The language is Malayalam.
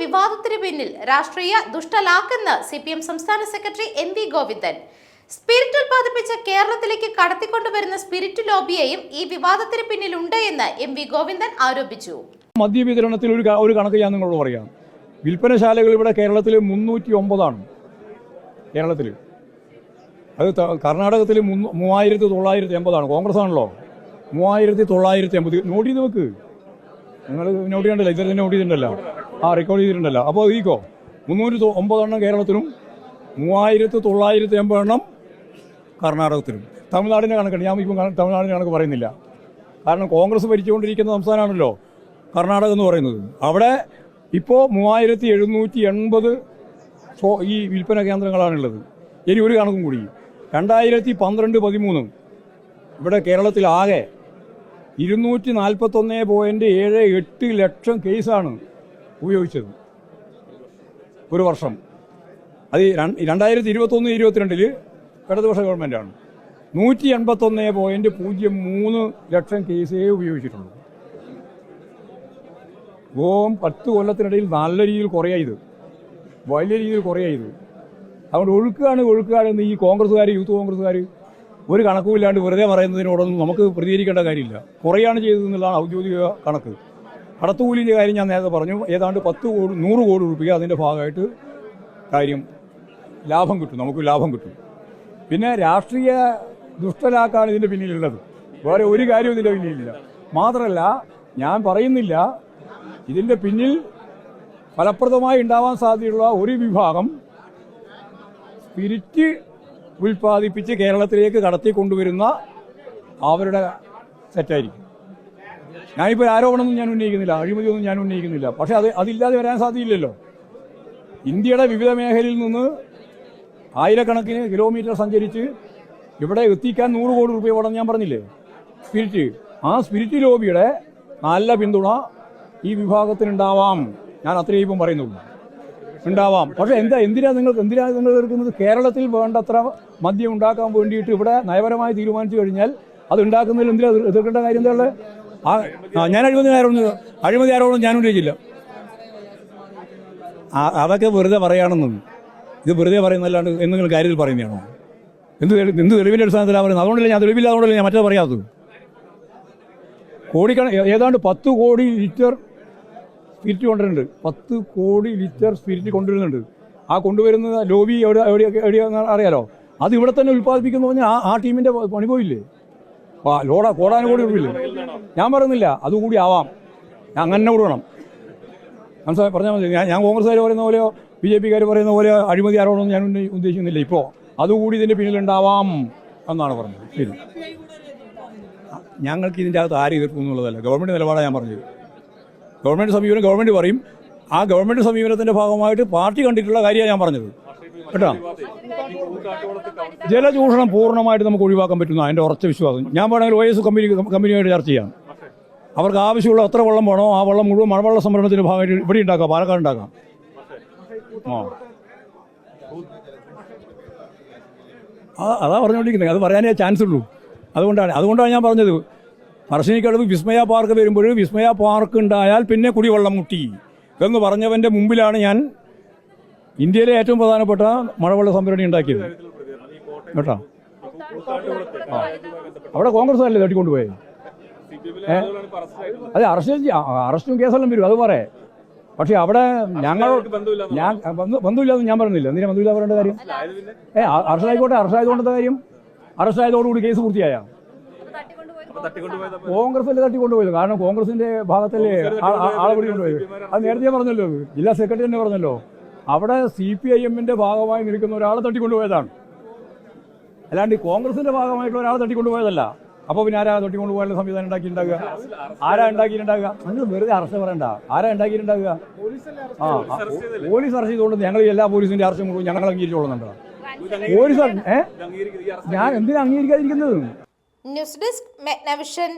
വിവാദത്തിന് പിന്നിൽ രാഷ്ട്രീയ ദുഷ്ടലാക്കെന്ന് സി പി എം സംസ്ഥാന secretary M V Govindan. Spirit ഉൽപ്പാദിപ്പിച്ച കേരളത്തിലേക്ക് കടത്തിക്കൊണ്ടുവരുന്ന സ്പിരിറ്റ് ലോബിയെയും ഈ വിവാദത്തിന് പിന്നിലുണ്ട് എന്ന് എം വി ഗോവിന്ദൻ ആരോപിച്ചു. മദ്യവിതരണത്തിൽ ഒരു ഒരു കണക്ക് ഞാൻ നിങ്ങളോട് പറയാം. വിൽപ്പനശാലകൾ ഇവിടെ കേരളത്തിൽ മുന്നൂറ്റി ഒമ്പതാണ് കേരളത്തിൽ. അത് കർണാടകത്തിൽ മൂവായിരത്തി തൊള്ളായിരത്തി എൺപതാണ് കോൺഗ്രസ് ആണല്ലോ മൂവായിരത്തി തൊള്ളായിരത്തി എൺപത് നോട്ട് ചെയ്ത് വെക്ക് നിങ്ങൾ നോട്ട് ചെയ്യണ്ടല്ലോ? തന്നെ നോട്ട് ചെയ്തിട്ടുണ്ടല്ലോ. ആ റെക്കോർഡ് ചെയ്തിട്ടുണ്ടല്ലോ. അപ്പോൾ ഈക്കോ മുന്നൂറ്റി ഒമ്പതെണ്ണം കേരളത്തിലും മൂവായിരത്തി തൊള്ളായിരത്തി എണ്ണം കർണാടകത്തിലും. തമിഴ്നാടിന്റെ കണക്കാണ് ഞാൻ ഇപ്പം തമിഴ്നാടിന്റെ കണക്ക് പറയുന്നില്ല. കാരണം കോൺഗ്രസ് ഭരിച്ചുകൊണ്ടിരിക്കുന്ന സംസ്ഥാനമാണല്ലോ കർണാടക എന്ന് പറയുന്നത്. അവിടെ ഇപ്പോൾ മൂവായിരത്തി എഴുന്നൂറ്റി എൺപത് ഈ വിൽപ്പന കേന്ദ്രങ്ങളാണുള്ളത്. ഇനി ഒരു കണക്കും കൂടി. രണ്ടായിരത്തി പന്ത്രണ്ട് പതിമൂന്ന്. ഇവിടെ കേരളത്തിലാകെ ഇരുന്നൂറ്റി നാൽപ്പത്തൊന്ന് പോയിന്റ് ഏഴ് എട്ട് ലക്ഷം കേസാണ് ഉപയോഗിച്ചത്. ഒരു വർഷം. അത് രണ്ടായിരത്തി ഇരുപത്തൊന്ന് ഇരുപത്തിരണ്ടിൽ ഇടതുപക്ഷ ഗവൺമെന്റാണ് നൂറ്റി എൺപത്തൊന്ന് പോയിന്റ് പൂജ്യം മൂന്ന് ലക്ഷം കേസേ ഉപയോഗിച്ചിട്ടുള്ളൂ. ഓം പത്ത് കൊല്ലത്തിനിടയിൽ നല്ല രീതിയിൽ കുറയായത്. വലിയ രീതിയിൽ കുറയായത്. അതുകൊണ്ട് ഒഴുക്കാണ് എന്ന് ഈ കോൺഗ്രസ്സുകാർ യൂത്ത് കോൺഗ്രസ്സുകാർ ഒരു കണക്കുമില്ലാണ്ട് വെറുതെ പറയുന്നതിനോടൊന്നും നമുക്ക് പ്രതികരിക്കേണ്ട കാര്യമില്ല. കുറയാണ് ചെയ്തതെന്നുള്ളതാണ് ഔദ്യോഗിക കണക്ക്. കടത്തുകൂലിന്റെ കാര്യം ഞാൻ നേരത്തെ പറഞ്ഞു. ഏതാണ്ട് പത്ത് കോടി നൂറ് കോടി രൂപയ്ക്ക് അതിന്റെ ഭാഗമായിട്ട് കാര്യം ലാഭം കിട്ടും. നമുക്ക് ലാഭം കിട്ടും. പിന്നെ രാഷ്ട്രീയ ദുഷ്ടലാക്കാണ് ഇതിന്റെ പിന്നിലുള്ളത്. വേറെ ഒരു കാര്യവും ഇതിന്റെ പിന്നിലില്ല. മാത്രമല്ല ഞാൻ പറയുന്നില്ല ഇതിന്റെ പിന്നിൽ ഫലപ്രദമായി ഉണ്ടാവാൻ സാധ്യതയുള്ള ഒരു വിഭാഗം സ്പിരിറ്റ് ഉൽപ്പാദിപ്പിച്ച് കേരളത്തിലേക്ക് കടത്തിക്കൊണ്ടുവരുന്ന അവരുടെ സെറ്റായിരിക്കും. ഞാനിപ്പോൾ ആരോപണമൊന്നും ഞാൻ ഉന്നയിക്കുന്നില്ല. അഴിമതിയൊന്നും ഞാൻ ഉന്നയിക്കുന്നില്ല. പക്ഷേ അത് അതില്ലാതെ വരാൻ സാധ്യമില്ലല്ലോ ഇന്ത്യയുടെ വിവിധ മേഖലയിൽ നിന്ന് ആയിരക്കണക്കിന് കിലോമീറ്റർ സഞ്ചരിച്ച് ഇവിടെ എത്തിക്കാൻ നൂറ് കോടി രൂപ വേണം ഞാൻ പറഞ്ഞില്ലേ? സ്പിരിറ്റ് ആ സ്പിരിറ്റ് ലോബിയുടെ നല്ല പിന്തുണ ഈ വിഭാഗത്തിനുണ്ടാവാം. ഞാൻ അത്രയും ഇപ്പം പറയുന്നുള്ളൂ. ഉണ്ടാവാം. പക്ഷെ എന്താ എന്തിനാ നിങ്ങൾ എന്തിനാ നിങ്ങൾ എടുക്കുന്നത്? കേരളത്തിൽ വേണ്ടത്ര മദ്യം ഉണ്ടാക്കാൻ വേണ്ടിയിട്ട് ഇവിടെ നയപരമായി തീരുമാനിച്ചു കഴിഞ്ഞാൽ അത് ഉണ്ടാക്കുന്നതിൽ എന്തിനാ എതിർക്കേണ്ട കാര്യം എന്താ ആ ഞാൻ അഴിമതി ആരോപണം അഴിമതി ആരോപണം ഞാൻ ഉന്നയിച്ചില്ല അതൊക്കെ വെറുതെ പറയാണെന്നും ഇത് വെറുതെ പറയുന്നല്ലാണ്ട് എന്തെങ്കിലും കാര്യത്തിൽ പറയുന്നതാണോ? എന്ത് എന്ത് തെളിവിന്റെ അടിസ്ഥാനത്തിലാണ് പറയുന്നത്? അതുകൊണ്ടല്ലേ ഞാൻ തെളിവില്ല അതുകൊണ്ടല്ലേ ഞാൻ മറ്റേ പറയാത്തത്? കോടിക്കണ ഏതാണ്ട് പത്ത് കോടി ലിറ്റർ സ്പിരിറ്റ് കൊണ്ടുവരുന്നുണ്ട്. പത്ത് കോടി ലിറ്റർ സ്പിരിറ്റ് കൊണ്ടുവരുന്നുണ്ട്. ആ കൊണ്ടുവരുന്ന ലോബി എവിടെ എവിടെയൊക്കെ എവിടെയാണെന്ന് അറിയാലോ? അത് ഇവിടെ തന്നെ ഉൽപ്പാദിപ്പിക്കുന്നു പറഞ്ഞാൽ ആ ആ ടീമിന്റെ പണി പോയില്ലേ ലോഡ കോടാനുകൂടി ഉറപ്പില്ലേ ഞാൻ പറയുന്നില്ല അതുകൂടി ആവാം. ഞാൻ അങ്ങനെ കൊടുക്കണം. മനസ്സിലായി പറഞ്ഞാൽ മതി. ഞാൻ ഞാൻ കോൺഗ്രസ്സുകാർ പറയുന്ന പോലെയോ ബി ജെ പിക്കാർ പറയുന്ന പോലെ അഴിമതി ആരോടൊന്നും ഞാൻ ഉദ്ദേശിക്കുന്നില്ല. ഇപ്പോൾ അതുകൂടി ഇതിന്റെ പിന്നിലുണ്ടാവാം എന്നാണ് പറഞ്ഞത്. ശരി. ഞങ്ങൾക്ക് ഇതിന്റെ അകത്ത് ആരും എതിർക്കും എന്നുള്ളതല്ല. ഗവൺമെന്റ് നിലപാടാണ് ഞാൻ പറഞ്ഞത്. ഗവൺമെന്റ് സമീപനം ഗവൺമെന്റ് പറയും. ആ ഗവൺമെന്റ് സമീപനത്തിന്റെ ഭാഗമായിട്ട് പാർട്ടി കണ്ടിട്ടുള്ള കാര്യമാണ് ഞാൻ പറഞ്ഞത്. കേട്ടോ? ജലചൂഷണം പൂർണമായിട്ട് നമുക്ക് ഒഴിവാക്കാൻ പറ്റുന്ന എന്റെ ഉറച്ച വിശ്വാസം. ഞാൻ വേണമെങ്കിൽ ഒ എസ് കമ്പനി കമ്പനിയുമായിട്ട് ചർച്ച ചെയ്യാം. അവർക്ക് ആവശ്യമുള്ള എത്ര വെള്ളം വേണോ ആ വെള്ളം മുഴുവൻ മഴവെള്ള സംഭരണത്തിന്റെ ഭാഗമായിട്ട് ഇവിടെ ഉണ്ടാക്കാം പാലക്കാട് ഉണ്ടാക്കാം. ആ. അതാ പറഞ്ഞുകൊണ്ടിരിക്കുന്നത് അത് പറയാനേ ചാൻസ് ഉള്ളൂ. അതുകൊണ്ടാണ് അതുകൊണ്ടാണ് ഞാൻ പറഞ്ഞത്. പറശ്ശിനിക്കടവ് വിസ്മയ പാർക്ക് വരുമ്പോൾ വിസ്മയ പാർക്ക് ഉണ്ടായാൽ പിന്നെ കുടിവെള്ളം മുട്ടി എന്ന് പറഞ്ഞവന്റെ മുമ്പിലാണ് ഞാൻ ഇന്ത്യയിലെ ഏറ്റവും പ്രധാനപ്പെട്ട മഴവെള്ള സംഭരണി ഉണ്ടാക്കിയത്. കേട്ടോ? അവിടെ കോൺഗ്രസ് അല്ലേ തട്ടിക്കൊണ്ടുപോയത് അതെ അറസ്റ്റ് അറസ്റ്റും കേസെല്ലാം വരും അത് പറയേ പക്ഷെ അവിടെ ഞങ്ങൾ ഞാൻ ബന്ധുമില്ലാന്ന് ഞാൻ പറഞ്ഞില്ല. എന്തിനാ ബന്ധുമില്ല പറയേണ്ട കാര്യം? ഏ അറസ്റ്റായിക്കോട്ടെ അറസ്റ്റ് ആയിക്കോട്ടെ അറസ്റ്റ് ആയതുകൊണ്ടത്തെ കാര്യം? അറസ്റ്റ് ആയതോടുകൂടി കേസ് പൂർത്തിയായ? കോൺഗ്രസ് അല്ലേ തട്ടിക്കൊണ്ടുപോയത്? കാരണം കോൺഗ്രസിന്റെ ഭാഗത്തല്ലേ ആളെ കൂടി കൊണ്ടുപോയത് അത് നേരത്തെ പറഞ്ഞല്ലോ. ജില്ലാ സെക്രട്ടറി തന്നെ പറഞ്ഞല്ലോ. അവിടെ സി പി ഐ എമ്മിന്റെ ഭാഗമായി നിൽക്കുന്ന ഒരാളെ തട്ടിക്കൊണ്ടുപോയതാണ്. അല്ലാണ്ട് ഈ കോൺഗ്രസിന്റെ ഭാഗമായിട്ടുള്ള ഒരാളെ തട്ടിക്കൊണ്ടുപോയതല്ല. അപ്പോൾ പിന്നെ ആരാ തട്ടിക്കൊണ്ടുപോകാനുള്ള സംവിധാനം ഉണ്ടാക്കിയിട്ടുണ്ടാകുക ആരാ ഉണ്ടാക്കിയിട്ടുണ്ടാകുക നിങ്ങൾ വെറുതെ അറസ്റ്റ് പറയണ്ട. ആരാ ഉണ്ടാക്കിയിട്ടുണ്ടാകുക ആ പോലീസ് അറസ്റ്റ് ചെയ്തുകൊണ്ട് ഞങ്ങൾ എല്ലാ പോലീസിന്റെ അറസ്റ്റ് മുഴുവൻ ഞങ്ങൾ അംഗീകരിച്ചോളുന്നുണ്ടോ. പോലീസ് ഏ? ഞാൻ എന്തിനാ അംഗീകരിക്കാതിരിക്കുന്നത്? News desk മെഗ്നവിഷൻ